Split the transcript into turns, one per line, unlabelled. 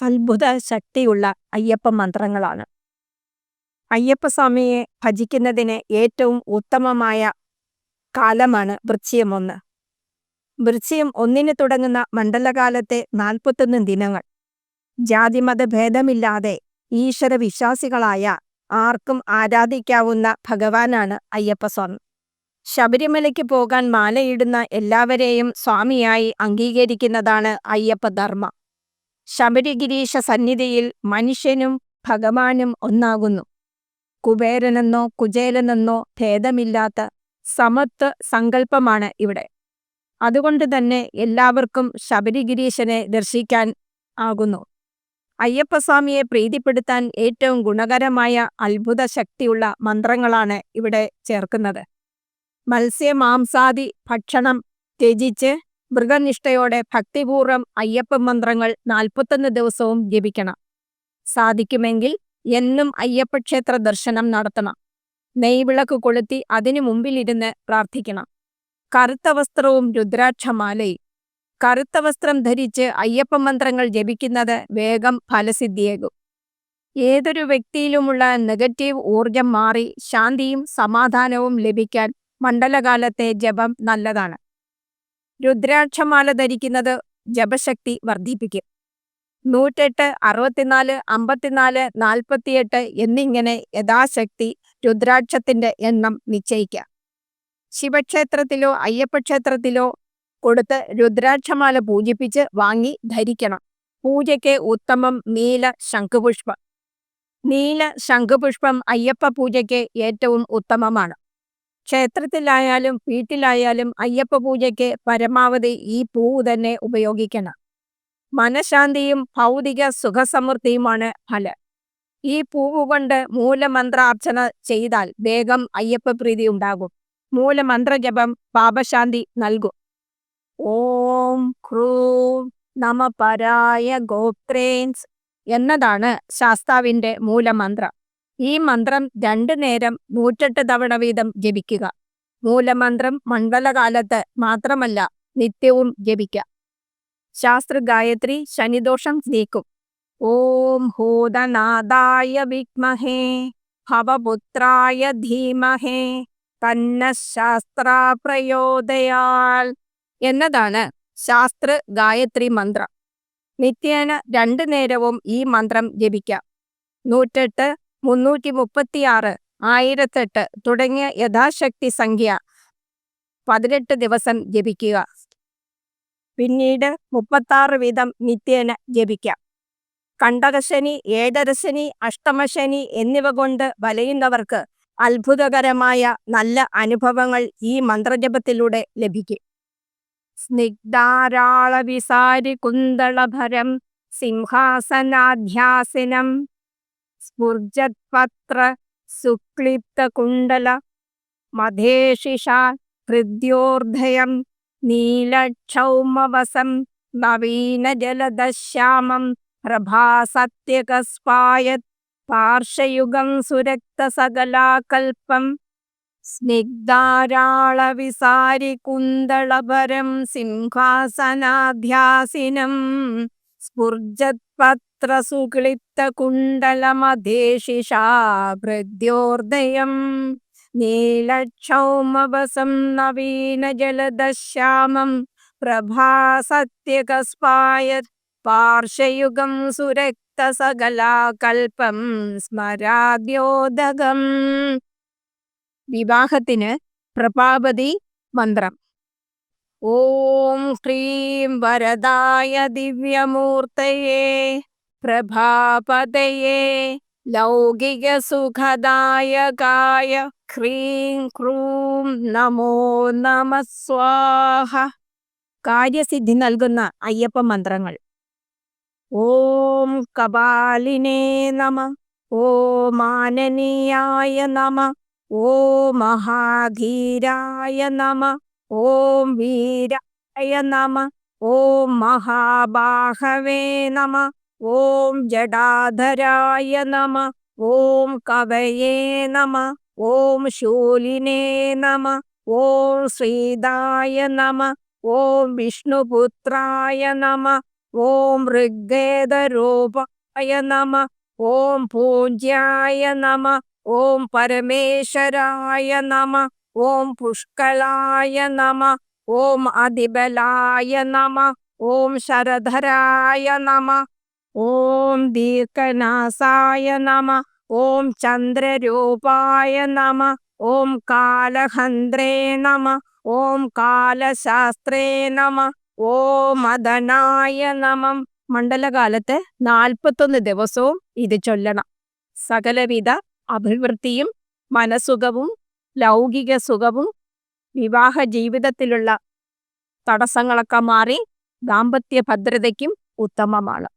അത്ഭുത ശക്തിയുള്ള അയ്യപ്പ മന്ത്രങ്ങളാണ്. അയ്യപ്പസ്വാമിയെ ഭജിക്കുന്നതിന് ഏറ്റവും ഉത്തമമായ കാലമാണ് വൃശ്ചികം ഒന്ന്. വൃശ്ചികം ഒന്നിന് തുടങ്ങുന്ന മണ്ഡലകാലത്തെ നാൽപ്പത്തൊന്ന് ദിനങ്ങൾ. ജാതിമത ഭേദമില്ലാതെ ഈശ്വര വിശ്വാസികളായ ആർക്കും ആരാധിക്കാവുന്ന ഭഗവാനാണ് അയ്യപ്പസ്വാമി. ശബരിമലയ്ക്ക് പോകാൻ മാലയിടുന്ന എല്ലാവരെയും സ്വാമിയായി അംഗീകരിക്കുന്നതാണ് അയ്യപ്പധർമ്മ ശബരിഗിരീശ സന്നിധിയിൽ മനുഷ്യനും ഭഗവാനും ഒന്നാകുന്നു. കുബേരനെന്നോ കുചേലനെന്നോ ഭേദമില്ലാത്ത സമത്വ സങ്കല്പമാണ് ഇവിടെ. അതുകൊണ്ട് തന്നെ എല്ലാവർക്കും ശബരിഗിരീശനെ ദർശിക്കാൻ ആകുന്നു. അയ്യപ്പസ്വാമിയെ പ്രീതിപ്പെടുത്താൻ ഏറ്റവും ഗുണകരമായ അത്ഭുത ശക്തിയുള്ള മന്ത്രങ്ങളാണ് ഇവിടെ ചേർക്കുന്നത്. മത്സ്യമാംസാദി ഭക്ഷണം ത്യജിച്ച് മൃഗനിഷ്ഠയോടെ ഭക്തിപൂർവം അയ്യപ്പ മന്ത്രങ്ങൾ നാൽപ്പത്തൊന്ന് ദിവസവും ജപിക്കണം. സാധിക്കുമെങ്കിൽ എന്നും അയ്യപ്പക്ഷേത്ര ദർശനം നടത്തണം. നെയ്വിളക്ക് കൊളുത്തി അതിനു മുമ്പിലിരുന്ന് പ്രാർത്ഥിക്കണം. കറുത്ത വസ്ത്രവും രുദ്രാക്ഷമാലയും. കറുത്ത വസ്ത്രം ധരിച്ച് അയ്യപ്പ മന്ത്രങ്ങൾ ജപിക്കുന്നത് വേഗം ഫലസിദ്ധിയേകും. ഏതൊരു വ്യക്തിയിലുമുള്ള നെഗറ്റീവ് ഊർജം മാറി ശാന്തിയും സമാധാനവും ലഭിക്കാൻ മണ്ഡലകാലത്തെ ജപം നല്ലതാണ്. രുദ്രാക്ഷമാല ധരിക്കുന്നത് ജപശക്തി വർദ്ധിപ്പിക്കും. നൂറ്റെട്ട് അറുപത്തിനാല് അമ്പത്തിനാല് നാൽപ്പത്തിയെട്ട് എന്നിങ്ങനെ യഥാശക്തി രുദ്രാക്ഷത്തിന്റെ എണ്ണം നിശ്ചയിക്കാം. ശിവക്ഷേത്രത്തിലോ അയ്യപ്പക്ഷേത്രത്തിലോ കൊടുത്ത് രുദ്രാക്ഷമാല പൂജിപ്പിച്ച് വാങ്ങി ധരിക്കണം. പൂജയ്ക്ക് ഉത്തമം നീല ശംഖുപുഷ്പം. നീല ശംഖുപുഷ്പം അയ്യപ്പ പൂജയ്ക്ക് ഏറ്റവും ഉത്തമമാണ്. ക്ഷേത്രത്തിലായാലും വീട്ടിലായാലും അയ്യപ്പ പൂജയ്ക്ക് പരമാവധി ഈ പൂവ് തന്നെ ഉപയോഗിക്കണം. മനഃശാന്തിയും ഭൗതിക സുഖസമൃദ്ധിയുമാണ് ഫലം. ഈ പൂവ് കൊണ്ട് മൂലമന്ത്രാർച്ചന ചെയ്താൽ വേഗം അയ്യപ്പ പ്രീതി ഉണ്ടാകും. മൂലമന്ത്രജപം പാപശാന്തി നൽകും. ഓം ക്രൂം നമ പരായ ഗോത്രേൻസ് എന്നതാണ് ശാസ്താവിന്റെ മൂലമന്ത്രം. ഈ മന്ത്രം രണ്ടു നേരം നൂറ്റെട്ട് തവണ വീതം ജപിക്കുക. മൂലമന്ത്രം മണ്ഡലകാലത്ത് മാത്രമല്ല നിത്യവും ജപിക്കുക. ശാസ്ത്ര ഗായത്രി ശനിദോഷം നീക്കും. ഓം ഭൂതനാഥായ വിഗ്മഹേ ഭവപുത്രായ ധീമഹേ തന്ന ശാസ്ത്ര പ്രയോദയാൽ എന്നതാണ് ശാസ്ത്ര ഗായത്രി മന്ത്രം. നിത്യേന രണ്ടു നേരവും ഈ മന്ത്രം ജപിക്കാം. നൂറ്റെട്ട് മുന്നൂറ്റി മുപ്പത്തിയാറ് ആയിരത്തെട്ട് തുടങ്ങിയ യഥാശക്തി സംഖ്യ പതിനെട്ട് ദിവസം ജപിക്കുക. പിന്നീട് മുപ്പത്താറ് വീതം നിത്യേന ജപിക്കാം. കണ്ടകശനി ഏഴരശനി അഷ്ടമശനി എന്നിവ കൊണ്ട് വലയുന്നവർക്ക് അത്ഭുതകരമായ നല്ല അനുഭവങ്ങൾ ഈ മന്ത്രജപത്തിലൂടെ ലഭിക്കും. സ്നിഗ്ധാരാളവിസാരി കുന്തളഭരം സിംഹാസനാധ്യാസിനം സ്ഫുർജത്പത്ര സുക്ലിപ്തകുണ്ടല മധേഷിഷാ ഹൃദ്യോർധയം നീലക്ഷൗമവസം നവീനജലദശ്യാമം പ്രഭാസത്യകസ്പായത് പാർശ്വയുഗം സുരക്തസകലാകൽപ്പം സിംഹാസനാധ്യാസിനം കുന്തളപരം സിംഹാസനാധ്യാസിനം സ്ഫുർജത്പത്രസുക്ലിപ്തകുണ്ടലമധേഷിഷാ ഭൃദ്യോർദയം നീലക്ഷൗമവസം നവീനജലദശ്യാമം. പ്രഭാസത്യകസ്പായത് പാർശ്വയുഗം സുരക്തസകലാകൽപ്പം സ്മരാദ്യോദകം. വിവാഹത്തിന് പ്രഭാപതി മന്ത്രം. ഓം ഹ്രീം വരദായ ദിവ്യമൂർത്തയേ. പ്രഭാപതയേ ലൗകിക സുഖദായകായ ഹ്രീം ക്രൂം നമോ നമ സ്വാഹ. കാര്യസിദ്ധി നൽകുന്ന അയ്യപ്പ മന്ത്രങ്ങൾ. ഓം കപാലിനേ നമ ഓം ആനനീയായ നമ ഓം മഹാധീരായ നമ ഓം വീരായ നമ ഓം മഹാബാഹവേ നമ. ഓം ജടാധരായ നമ ഓം കവയേ നമ ഓം ശൂലിനേ നമ ഓം ശ്രീതായ നമ ഓം വിഷ്ണുപുത്രായ നമ ഓം ഋഗ്വേദരൂപായ നമ ഓം പൂജ്യായ നമ ഓം പരമേശ്വരായ നമ ഓം പുഷ്കലായ നമ ഓം അതിബലായ നമ ഓം ശരധരായ നമ ഓം ദീർഘനാസായ നമ ഓം ചന്ദ്രരൂപായ നമ ഓം കാലഹന്ത്രേ നമ ഓം കാലശാസ്ത്രേ നമ ഓം മദനായ നമം. മണ്ഡലകാലത്ത് നാൽപ്പത്തൊന്ന് ദിവസവും ഇത് ചൊല്ലണം. സകലവിധ അഭിവൃദ്ധിയും മനസുഖവും ലൗകിക സുഖവും വിവാഹ ജീവിതത്തിലുള്ള തടസ്സങ്ങളൊക്കെ മാറി ദാമ്പത്യ ഭദ്രതയ്ക്കും ഉത്തമമാണ്.